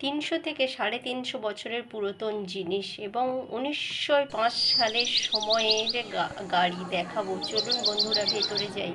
তিনশো থেকে সাড়ে তিনশো বছরের পুরাতন জিনিস এবং উনিশশো পাঁচ সালের সময়ের গাড়ি দেখাবো। চলুন বন্ধুরা ভেতরে যাই।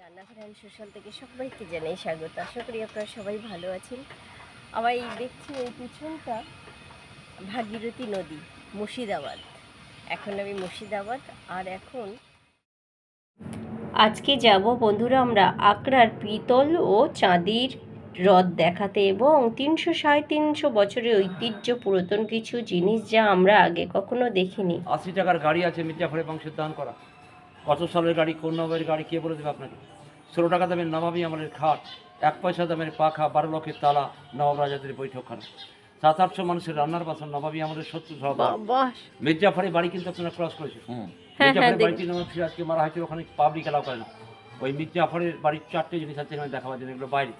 রান্নাঘর সোশ্যাল থেকে সবাইকে জানাই স্বাগত। আশা করি আপনারা সবাই ভালো আছেন। আবার এই দেখছি এই পিছনটা ভাগীরথী নদী মুর্শিদাবাদ। এখন আমি মুর্শিদাবাদ আর এখন আজকে যাব বন্ধুরা আমরা আকরার পিতল ও চাঁদির হ্রদ দেখাতে এবং তিনশো সাড়ে তিনশো বছরের ঐতিহ্য পুরাতন কিছু জিনিস যা আমরা আগে কখনো দেখিনি। আশি টাকার গাড়ি আছে মির্জাফরের বংশের দান করা। কত সালের গাড়ি কোন নবের গাড়ি কে বলে দেবে আপনাকে? ষোলো টাকা দামের নবাবী আমাদের খাট এক পয়সা দামের পাখা বারো লক্ষের তালা নবাব রাজাদের বৈঠকখানা। সাত আটশো মানুষের রান্নার বাসন নবাবী আমাদের সত্তর সহ বাবা মির্জাফরের বাড়ি কিন্তু আপনারা ক্রস করেছে মির্জাফরের নবাব সিরাজকে মারা হয়েছিল ওখানে পাবলিক এলাও করে না। ওই মির্জাফরের বাড়ির চারটে জিনিস আছে এখানে দেখাবার জন্য এগুলো বাইরে।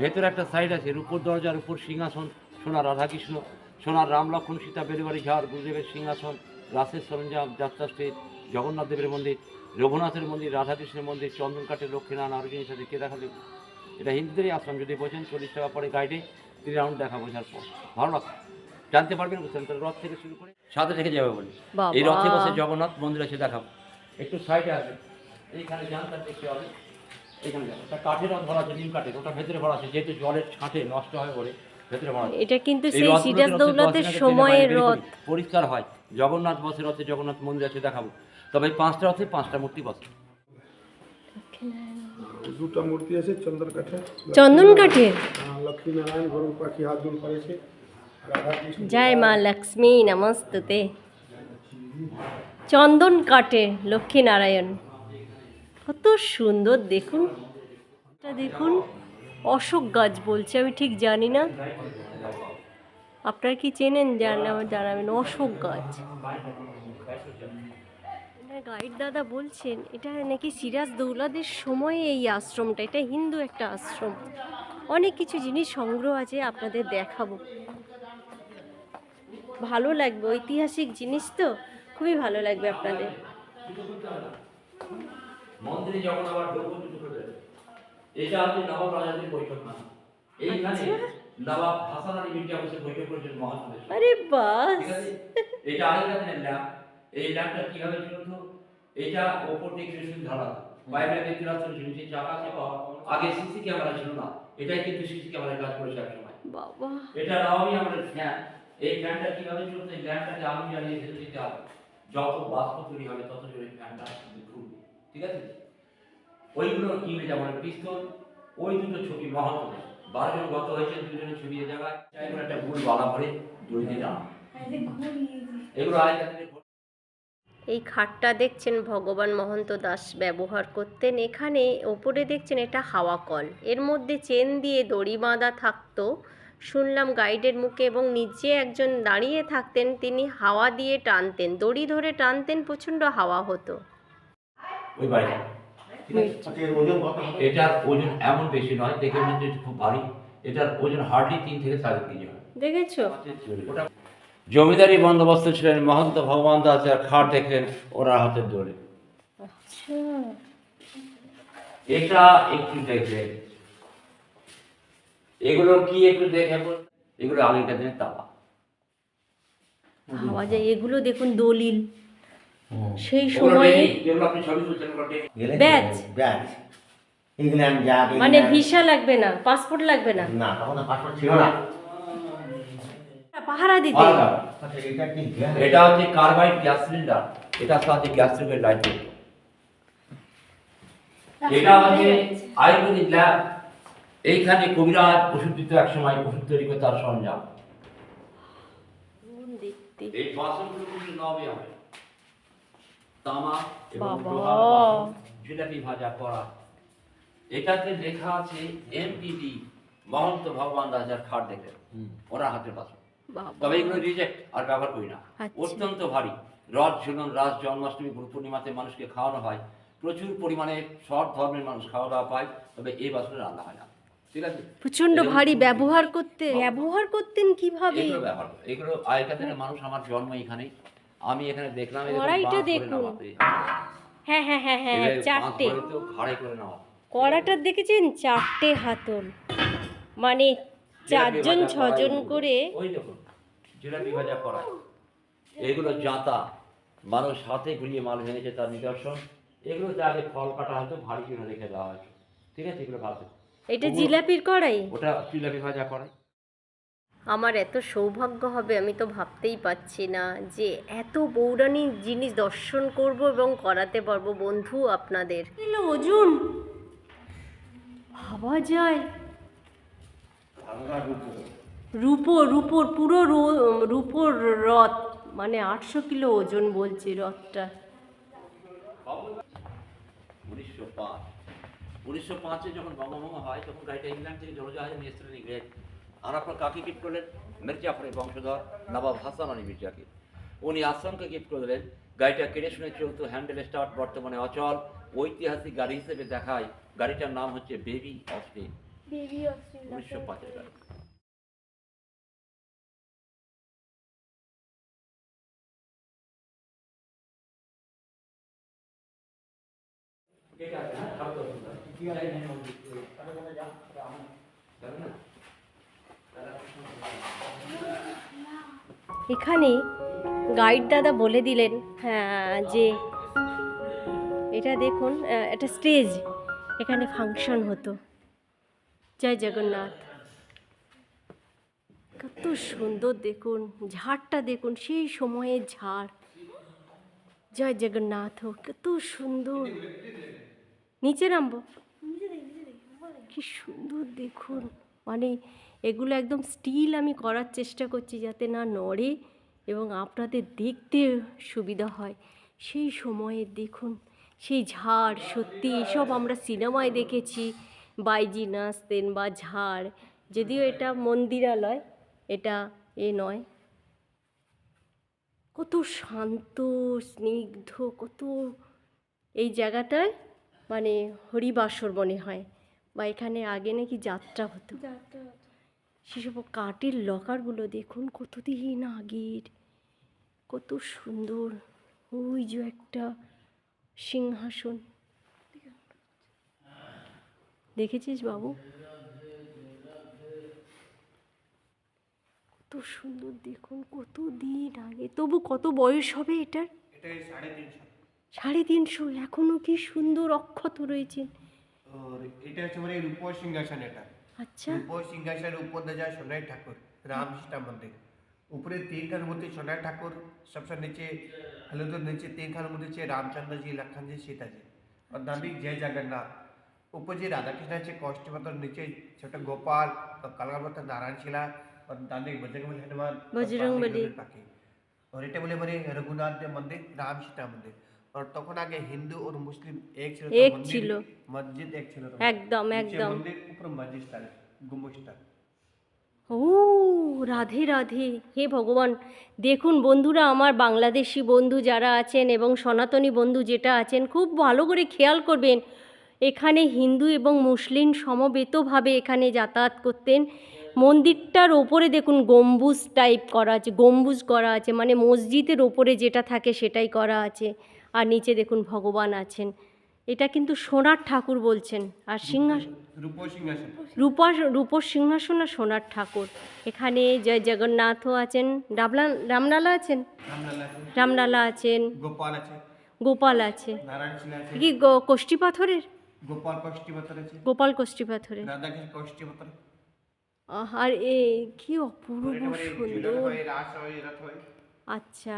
ভেতরে একটা সাইড আছে এর উপর দরজার উপর সিংহাসন সোনার রাধাকৃষ্ণ সোনার রাম লক্ষ্মণ সীতা বেলুবাড়ি ঝাড় গুরুদেবের সিংহাসন রাসের সরঞ্জাম যাত্রা স্টেজ জগন্নাথ দেবের মন্দির রঘুনাথের মন্দির রাধাকৃষ্ণের মন্দির চন্দন কাঠের লক্ষ্মীনারায়ণ আরও জিনিস আছে কে দেখালে এটা হিন্দুদেরই আশ্রম যদি বোঝেন চল্লিশ টাকা পরে গাইডে তিন রাউন্ড দেখা বোঝার পর। ভালো লাগবে জানতে পারবেন বুঝতেন তাহলে রথ থেকে শুরু করে সাথে থেকে যাবে বলে। এই রথে বসে জগন্নাথ মন্দির আছে দেখাবো। একটু সাইডে আসবে। এইখানে যান তার দেখতে হবে। এইখানে যাব একটা কাঠের ভরা আছে নিম কাঠের ওটা ভেতরে ভরা আছে যেহেতু জলের ছাঁটে নষ্ট হয়ে পড়ে ভেতরে ভরা এটা কিন্তু সেই সিরাজ দৌলতের দশ দিন আগে সময়ের রথ। পরিষ্কার হয়। জগন্নাথ বসে রথে জগন্নাথ মন্দির আছে দেখাবো। তবে পাঁচটা রথে পাঁচটা মূর্তি বসে। দুটো মূর্তি আছে চন্দন কাঠে চন্দন কাঠের লক্ষ্মীনারায়ণ গরু পাখি হাত দুল করেছে জয় মা লক্ষ্মী নমস্তুতে। চন্দন কাটে লক্ষ্মীনারায়ণ। কত সুন্দর, দেখুন। এটা দেখুন, অশোক গাছ বলছে, আমি ঠিক জানি না। আপনারা কি চেনেন? আমার জানাবেন, অশোক গাছ। গাইড দাদা বলছেন, এটা নাকি সিরাজ দৌলাদের সময়ে এই আশ্রমটা, এটা হিন্দু একটা আশ্রম। অনেক কিছু জিনিস সংগ্রহ আছে, আপনাদের দেখাবো। ভালো লাগবে, ঐতিহাসিক জিনিস তো, খুবই ভালো লাগবে আপনাদের। মন্দিরে যখন আবার ঢুকবো দুটো করে এটা হচ্ছে নবাব রাজাদের বৈঠক না। এইখানে নবাব হাসান আলী মির্জা বসে বৈঠক করেছেন মহাসমাবেশ। আরে বাস। এটা দিনের ল্যাম্প। এই ল্যাম্পটা কীভাবে ছিল তো এটা ওপর ঢালা বাইরে দেখতে রাস্তা ছিল নিচে চাকা চাপা আগে সিসি ক্যামেরা ছিল না। এটাই কিন্তু সিসি ক্যামেরায় কাজ করেছে এক সময়। বাবা। এটা নবমী আমাদের ফ্যান এই ফ্যানটা কীভাবে চলছে এই ল্যাম্পটাকে জ্বালিয়ে ফেলে দিতে হবে যত বাষ্প তৈরি হবে তত জোরে ফ্যানটা ঠিক আছে? ওইগুলো ইংরেজ আমাদের পিস্তল, ওই দুটো ছবি মহত্ব বারো জন গত হয়েছে দুজনের ছবি জায়গায়। এগুলো একটা ভুল বালা ভরে দড়ি দিয়ে টানা এগুলো দিনের এই খাটটা দেখছেন ভগবান মহন্ত দাস ব্যবহার করতেন। এখানে ওপরে দেখছেন এটা হাওয়া কল। এর মধ্যে চেন দিয়ে দড়ি বাঁধা থাকতো। শুনলাম গাইডের মুখে এবং নিচে একজন দাঁড়িয়ে থাকতেন। তিনি হাওয়া দিয়ে টানতেন। দড়ি ধরে টানতেন, প্রচণ্ড হাওয়া হতো। ওই বাড়িটা। এটার ওজন এমন বেশি নয় দেখে মনে হচ্ছে খুব ভারী। এটার ওজন হার্ডলি তিন থেকে সাড়ে কেজি হয়। দেখেছ? ওটা জমিদারি বন্দোবস্ত ছিলেন মহন্ত ভগবান দাস আর খাট দেখলেন ওরা হাতের দৌড়ে। আচ্ছা। এটা একটু দেখবেন এগুলো কি একটু দেখে। এগুলো আগেকার দিনের যায় এগুলো দেখুন দলিল। সেই সময়ে। ব্যাচ। ব্যাচ। ইংল্যান্ড যা মানে ভিসা লাগবে না পাসপোর্ট লাগবে না? না তখন পাসপোর্ট ছিল না। পাহারা দিতে। আচ্ছা এটা হচ্ছে কার্বাইড গ্যাস সিলিন্ডার। এটার সাথে গ্যাস সিলিন্ডার লাইট এটা হচ্ছে আয়ুর্বেদিক ল্যাব এইখানে কবিরাজ ওষুধ দিত এক সময় ওষুধ তৈরি করে তার সরঞ্জাম। এই বাসনগুলো কিন্তু নবে হবে তামা এবং বাবা। লোহার জিলাপি ভাজা করা। এটাতে লেখা আছে এমপিডি মহন্ত ভগবান রাজার খাট দেখে। ওরা হাতের তবে এগুলো রিজেক্ট আর ব্যবহার করি না। আচ্ছা। অত্যন্ত ভারী। রথ ঝুলন রাজ জন্মাষ্টমী গুরু পূর্ণিমাতে মানুষকে খাওয়ানো হয়। প্রচুর পরিমাণে সব ধর্মের মানুষ খাওয়া দাওয়া পায় তবে এই বাসনে রান্না হয় না। ঠিক আছে? প্রচণ্ড ভারী। ব্যবহার করতে ব্যবহার করতেন কীভাবে? এগুলো ব্যবহার এগুলো আগেকার দিনের মানুষ আমার জন্ম এখানেই। আমি এখানে দেখলাম কড়াইটা দেখুন। নামাতে। হ্যাঁ হ্যাঁ হ্যাঁ হ্যাঁ চারটে। কড়াটা দেখেছেন? চারটে হাতল। মানে চারজন ছজন করে ওই দেখুন জিলাপি ভাজা করা এগুলো জাঁতা। মানুষ হাতে ঘুরিয়ে মাল ভেঙেছে তার নিদর্শন। এগুলোতে আগে ফল কাটা হতো ভারী করে রেখে দেওয়া হয়েছে ঠিক আছে এগুলো ভালো। এটা জিলাপির কড়াই? ওটা জিলাপি ভাজা করাই আমার এত সৌভাগ্য হবে আমি তো ভাবতেই পাচ্ছি না যে এত পৌরাণিক জিনিস দর্শন করব এবং করাতে পারব। বন্ধু আপনাদের। কিলো ওজন ভাবা যায়। রূপো রূপোর পুরো রো- রূপোর রথ মানে আটশো কিলো ওজন বলছে রথটা। উনিশশো পাঁচ। উনিশশো পাঁচে যখন বঙ্গভঙ্গ হয় তখন গাড়িটা ইংল্যান্ড থেকে জলজাহাজে নিয়ে এসেছিলেন ইংরেজ আর আপনার কাকে কিট করলেন? মির্জাফরের বংশধর নবাব হাসান আলী মির্জাকে উনি আসামকে গিফট করে দিলেন গাড়িটা কেড়ে শুনে চলতো হ্যান্ডেল স্টার্ট বর্তমানে অচল। ঐতিহাসিক গাড়ি হিসেবে দেখায় গাড়িটার নাম হচ্ছে বেবি অস্টিন উনিশশো পাঁচের গাড়ি। এখানে গাইড দাদা বলে দিলেন হ্যাঁ যে এটা দেখুন একটা স্টেজ এখানে ফাংশন হতো। জয় জগন্নাথ। কত সুন্দর দেখুন, ঝাড়টা দেখুন, সেই সময়ের ঝাড়। জয় জগন্নাথ কত সুন্দর। নিচে নামবো। কি সুন্দর দেখুন মানে এগুলো একদম স্টিল আমি করার চেষ্টা করছি যাতে না নড়ে এবং আপনাদের দেখতে সুবিধা হয়। সেই সময়ে দেখুন, সেই ঝাড়, সত্যি এসব আমরা সিনেমায় দেখেছি। বাইজি নাচতেন বা ঝাড়, যদিও এটা মন্দিরালয়, এটা এ নয়। কত শান্ত, স্নিগ্ধ, কত এই জায়গাটায় মানে হরিবাসর মনে হয় বা এখানে আগে নাকি যাত্রা হতো। সেসব কাঠের লকারগুলো দেখুন কত কতদিন আগের। কত সুন্দর। ওই যে একটা সিংহাসন। দেখেছিস বাবু? কত সুন্দর দেখুন কত দিন আগে। তবু কত বয়স হবে এটার? সাড়ে তিনশো। সাড়ে তিনশো এখনও কি সুন্দর অক্ষত রয়েছে। এটা হচ্ছে মানে রূপর সিংহাসন এটা। আচ্ছা রূপর সিংহাসনের উপর দিয়ে যায় সোনাই ঠাকুর রামকৃষ্ণ মন্দির উপরে तीन खान मूर्ति सोनाई ठाकुर सबसे नीचे हलुदर नीचे तीन खान मूर्ति છે रामचंद्र जी लखन जी सीता जी और दामिक जय जगन्नाथ ऊपर जी राधा कृष्ण છે कौष्टवतर नीचे छोटा गोपाल और कलगवतर नारायण शिला और दामिक बजरंगबली हनुमान और বজরংবলী। বাকি পাখি और এটা বলে মানে রঘুনাথ দেব মন্দির রাম সীতা আর তখন আগে হিন্দু আর মুসলিম এক ছিল এক ছিল মসজিদ এক ছিল একদম একদম মন্দির উপর মসজিদটা গম্বুজটা ও রাধে রাধে হে ভগবান দেখুন বন্ধুরা আমার বাংলাদেশি বন্ধু যারা আছেন এবং সনাতনী বন্ধু যেটা আছেন খুব ভালো করে খেয়াল করবেন এখানে হিন্দু এবং মুসলিম সমবেতভাবে এখানে যাতায়াত করতেন। মন্দিরটার ওপরে দেখুন গম্বুজ টাইপ করা আছে গম্বুজ করা আছে মানে মসজিদের ওপরে যেটা থাকে সেটাই করা আছে। আর নিচে দেখুন ভগবান আছেন। এটা কিন্তু সোনার ঠাকুর বলছেন। আর সিংহাসন। রূপা রূপর সিংহাসন আর সোনার ঠাকুর। এখানে জয় জগন্নাথও আছেন। রামলা রামলালা আছেন? রামলালা আছেন। গোপাল আছে। গোপাল আছে। কি গো- কোষ্ঠী পাথরের? গোপাল কষ্টি আছে। গোপাল কোষ্ঠী পাথরের। আর এ কি অপূর্ব সুন্দর। আচ্ছা।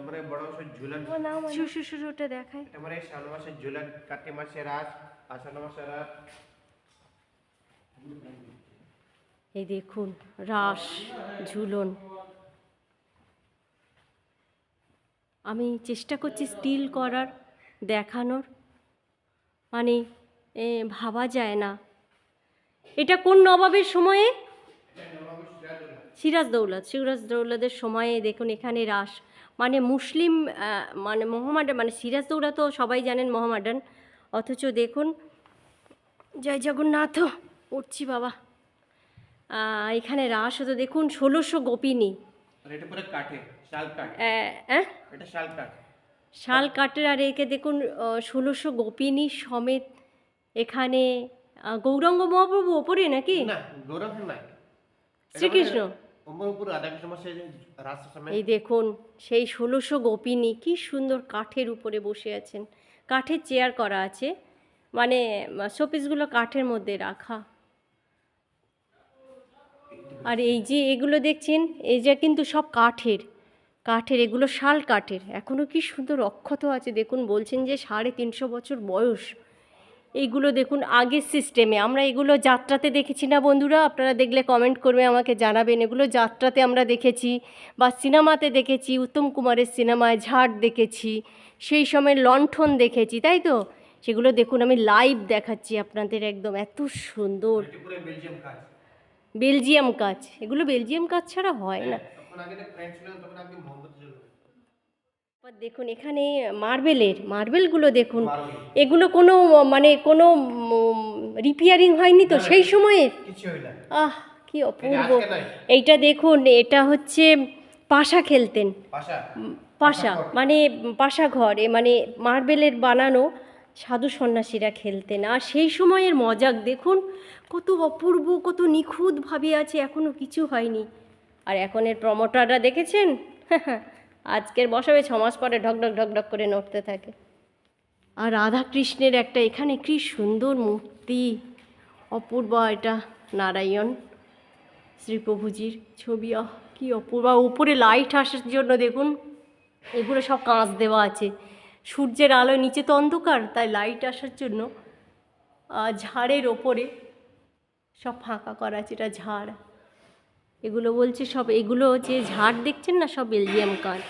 মানে বড় সে ঝুলন শুশু শুশু ওটা দেখায় এটা মানে শ্রাবণ মাসে ঝুলন কার্তিক মাসে রাস আষাঢ় মাসে রাস এই দেখুন রাস ঝুলন আমি চেষ্টা করছি স্টিল করার দেখানোর। মানে এ, ভাবা যায় না। এটা কোন নবাবের সময়ে? সিরাজ দৌলত সিরাজ দৌলতের সময়ে দেখুন এখানে রাস মানে মুসলিম মানে মোহামেডান মানে সিরাজ দৌলা তো সবাই জানেন মোহামেডান অথচ দেখুন জয় জগন্নাথ উঠছি বাবা। এখানে রাস হতো দেখুন ষোলোশো গোপিনী। শাল কাঠের আর একে দেখুন ষোলোশো গোপিনী সমেত এখানে গৌরাঙ্গ মহাপ্রভু ওপরে নাকি? শ্রীকৃষ্ণ। এই দেখুন, সেই ষোলোশো গোপিনী কি সুন্দর কাঠের উপরে বসে আছেন। কাঠের চেয়ার করা আছে। মানে শোপিসগুলো কাঠের মধ্যে রাখা। আর এই যে এগুলো দেখছেন, এই যে কিন্তু সব কাঠের। কাঠের, এগুলো শাল কাঠের। এখনও কি সুন্দর অক্ষত আছে। দেখুন, বলছেন যে সাড়ে তিনশো বছর বয়স। এইগুলো দেখুন আগের সিস্টেমে আমরা এগুলো যাত্রাতে দেখেছি না বন্ধুরা? আপনারা দেখলে কমেন্ট করবে, আমাকে জানাবেন। এগুলো যাত্রাতে আমরা দেখেছি, বা সিনেমাতে দেখেছি, উত্তম কুমারের সিনেমায় ঝাড় দেখেছি, সেই সময় লণ্ঠন দেখেছি, তাই তো? সেগুলো দেখুন, আমি লাইভ দেখাচ্ছি আপনাদের একদম, এত সুন্দর। বেলজিয়াম কাজ। বেলজিয়াম কাজ এগুলো বেলজিয়াম কাজ ছাড়া হয় না। দেখুন এখানে মার্বেলের মার্বেলগুলো দেখুন। এগুলো কোনো মানে কোনো রিপেয়ারিং হয়নি তো? সেই সময়ে? আহ কি অপূর্ব। এইটা দেখুন এটা হচ্ছে পাশা খেলতেন। পাশা। মানে পাশা ঘর এ মানে মার্বেলের বানানো সাধু সন্ন্যাসীরা খেলতেন। আর সেই সময়ের মজাক দেখুন কত অপূর্ব কত নিখুঁতভাবে আছে এখনও কিছু হয়নি। আর এখনের প্রমোটাররা দেখেছেন? আজকের বসাবে ছ মাস পরে ঢকঢক ঢকঢক করে নড়তে থাকে। আর রাধা কৃষ্ণের একটা এখানে কি সুন্দর মূর্তি, অপূর্ব এটা নারায়ণ শ্রীপ্রভুজির ছবি, আহ, কি অপূর্ব। উপরে লাইট আসার জন্য দেখুন, এগুলো সব কাঁচ দেওয়া আছে। সূর্যের আলো নিচে তো অন্ধকার, তাই লাইট আসার জন্য ঝাড়ের ওপরে সব ফাঁকা করা আছে, এটা ঝাড়। এগুলো বলছে সব এগুলো যে ঝাড় দেখছেন না সব বেলজিয়াম কাজ?